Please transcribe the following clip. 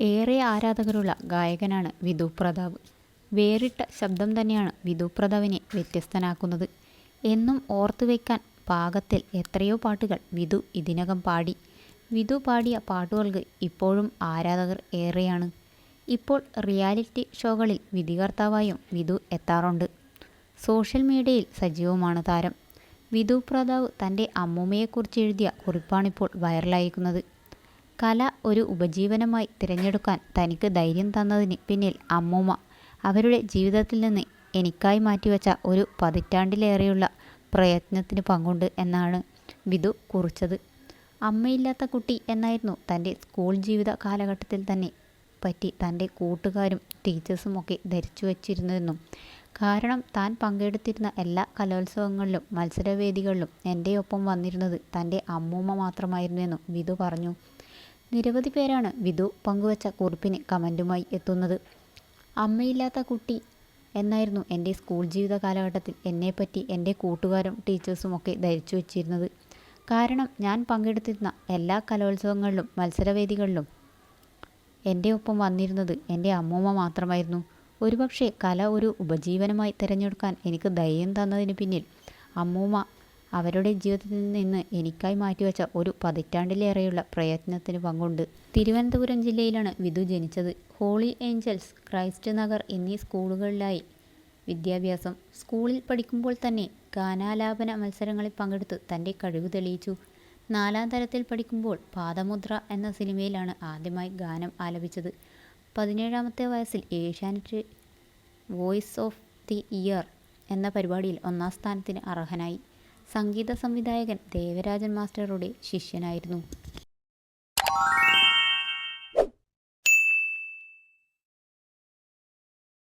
ഏറെ ആരാധകരുള്ള ഗായകനാണ് വിധു പ്രതാപ്. വേറിട്ട ശബ്ദം തന്നെയാണ് വിധു പ്രതാപിനെ വ്യത്യസ്തനാക്കുന്നത്. എന്നും ഓർത്തു വയ്ക്കാൻ പാകത്തിൽ എത്രയോ പാട്ടുകൾ വിധു ഇതിനകം പാടി. വിധു പാടിയ പാട്ടുകൾക്ക് ഇപ്പോഴും ആരാധകർ ഏറെയാണ്. ഇപ്പോൾ റിയാലിറ്റി ഷോകളിൽ വിധികർത്താവായും വിധു എത്താറുണ്ട്. സോഷ്യൽ മീഡിയയിൽ സജീവമാണ് താരം. വിധു പ്രതാവ് തന്റെ അമ്മൂമ്മയെക്കുറിച്ച് എഴുതിയ കുറിപ്പാണിപ്പോൾ വൈറലായിരിക്കുന്നത്. കല ഒരു ഉപജീവനമായി തിരഞ്ഞെടുക്കാൻ തനിക്ക് ധൈര്യം തന്നതിന് പിന്നിൽ അമ്മൂമ്മ. അവരുടെ ജീവിതത്തിൽ നിന്ന് എനിക്കായി മാറ്റിവെച്ച ഒരു പതിറ്റാണ്ടിലേറെയുള്ള പ്രയത്നത്തിന് പങ്കുണ്ട് എന്നാണ് വിധു കുറിച്ചത്. അമ്മയില്ലാത്ത കുട്ടി എന്നായിരുന്നു തന്റെ സ്കൂൾ ജീവിത കാലഘട്ടത്തിൽ തന്നെ പറ്റി തന്റെ കൂട്ടുകാരും ടീച്ചേഴ്സും ഒക്കെ ധരിച്ചു വച്ചിരുന്നതെന്നും കാരണം താൻ പങ്കെടുത്തിരുന്ന എല്ലാ കലോത്സവങ്ങളിലും മത്സരവേദികളിലും എന്റെ ഒപ്പം വന്നിരുന്നത് തന്റെ അമ്മൂമ്മ മാത്രമായിരുന്നുവെന്നും വിധു പറഞ്ഞു. നിരവധി പേരാണ് വിധു പങ്കുവച്ച കുറിപ്പിന് കമന്റുമായി എത്തുന്നത്. അമ്മയില്ലാത്ത കുട്ടി എന്നായിരുന്നു എന്റെ സ്കൂൾ ജീവിത കാലഘട്ടത്തിൽ എന്നെപ്പറ്റി എന്റെ കൂട്ടുകാരും ടീച്ചേഴ്സും ഒക്കെ ധരിച്ചു വച്ചിരുന്നത്. കാരണം ഞാൻ പങ്കെടുത്തിരുന്ന എല്ലാ കലോത്സവങ്ങളിലും മത്സരവേദികളിലും എന്റെ ഒപ്പം വന്നിരുന്നത് എന്റെ അമ്മൂമ്മ മാത്രമായിരുന്നു. ഒരുപക്ഷെ കല ഒരു ഉപജീവനമായി തിരഞ്ഞെടുക്കാൻ എനിക്ക് ധൈര്യം തന്നതിന് പിന്നിൽ അമ്മൂമ്മ അവരുടെ ജീവിതത്തിൽ നിന്ന് എനിക്കായി മാറ്റിവെച്ച ഒരു പതിറ്റാണ്ടിലേറെയുള്ള പ്രയത്നത്തിന് പങ്കുണ്ട്. തിരുവനന്തപുരം ജില്ലയിലാണ് വിധു ജനിച്ചത്. ഹോളി ഏഞ്ചൽസ് ക്രൈസ്റ്റ് നഗർ എന്നീ സ്കൂളുകളിലായി വിദ്യാഭ്യാസം. സ്കൂളിൽ പഠിക്കുമ്പോൾ തന്നെ ഗാനാലാപന മത്സരങ്ങളിൽ പങ്കെടുത്ത് തന്റെ കഴിവ് തെളിയിച്ചു. നാലാം തരത്തിൽ പഠിക്കുമ്പോൾ പാദമുദ്ര എന്ന സിനിമയിലാണ് ആദ്യമായി ഗാനം ആലപിച്ചത്. പതിനേഴാമത്തെ വയസ്സിൽ Asianet voice of the year എന്ന പരിപാടിയിൽ ഒന്നാം സ്ഥാനത്തിന് അർഹനായി. സംഗീത സംവിധായകൻ ദേവരാജൻ മാസ്റ്ററുടെ ശിഷ്യനായിരുന്നു.